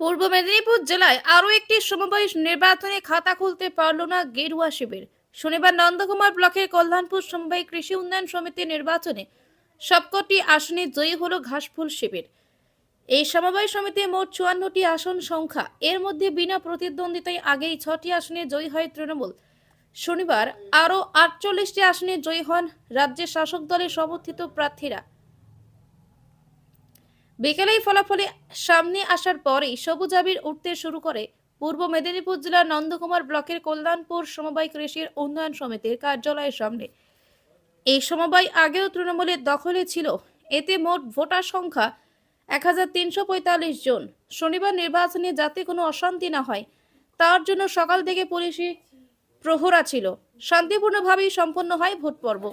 পূর্ব মেদিনীপুর জেলায় আরও একটি সমবায় নির্বাচনে খাতা খুলতে পারল না গেরুয়া শিবির। শনিবার নন্দকুমার ব্লকের কল্যাণপুর সমবায় কৃষি উন্নয়ন সমিতির নির্বাচনে সবকটি আসনে জয়ী হল ঘাসফুল শিবির। এই সমবায় সমিতি মোট চুয়ান্নটি আসন সংখ্যা। এর মধ্যে বিনা প্রতিদ্বন্দ্বিতায় আগেই ছটি আসনে জয়ী হয় তৃণমূল। শনিবার আরও আটচল্লিশটি আসনে জয়ী হন রাজ্যের শাসক দলের সমর্থিত প্রার্থীরা। বিকেলেই ফলাফলে সামনে আসার পরেই সবুজ আবির উঠতে শুরু করে পূর্ব মেদিনীপুর জেলার নন্দকুমার ব্লকের কল্যাণপুর সমবায় কৃষির উন্নয়ন সমিতির কার্যালয়ের সামনে। এই সমবায় আগেও তৃণমূলের দখলে ছিল। এতে মোট ভোটার সংখ্যা এক হাজার তিনশো পঁয়তাল্লিশ জন। শনিবার নির্বাচনে যাতে কোনো অশান্তি না হয়, তার জন্য সকাল থেকে পুলিশি প্রহরা ছিল। শান্তিপূর্ণভাবেই সম্পন্ন হয় ভোট পর্ব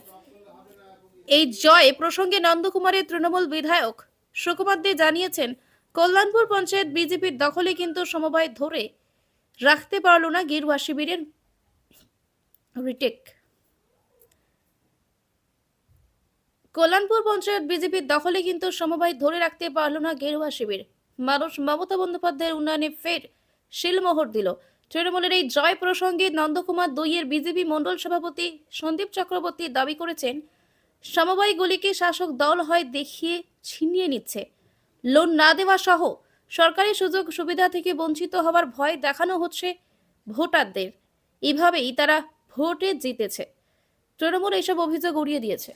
এই জয় প্রসঙ্গে নন্দকুমারের তৃণমূল বিধায়ক সুকুমার দে জানিয়েছেন, কল্যাণপুর পঞ্চায়েত বিজেপির দখলে কিন্তু সমবায় ধরে রাখতে পারল না গেরুয়া শিবিরের রিটেক। কল্যাণপুর পঞ্চায়েত বিজেপির দখলে কিন্তু সমবায় ধরে রাখতে পারল না গেরুয়া শিবির। মানুষ মমতা বন্দ্যোপাধ্যায়ের উন্নয়নে ফের শিলমোহর দিল। তৃণমূলের এই জয় প্রসঙ্গে নন্দকুমার দইয়ের বিজেপি মণ্ডল সভাপতি সন্দীপ চক্রবর্তী দাবি করেছেন সমবায়গুলিকে শাসক দল হয় দেখিয়ে ছিনিয়ে নিচ্ছে। লোন না দেওয়া সহ সরকারি সুযোগ সুবিধা থেকে বঞ্চিত হওয়ার ভয় দেখানো হচ্ছে ভোটারদের। এভাবেই তারা ভোটে জিতেছে। তৃণমূল এসব অভিযোগ উড়িয়ে দিয়েছে।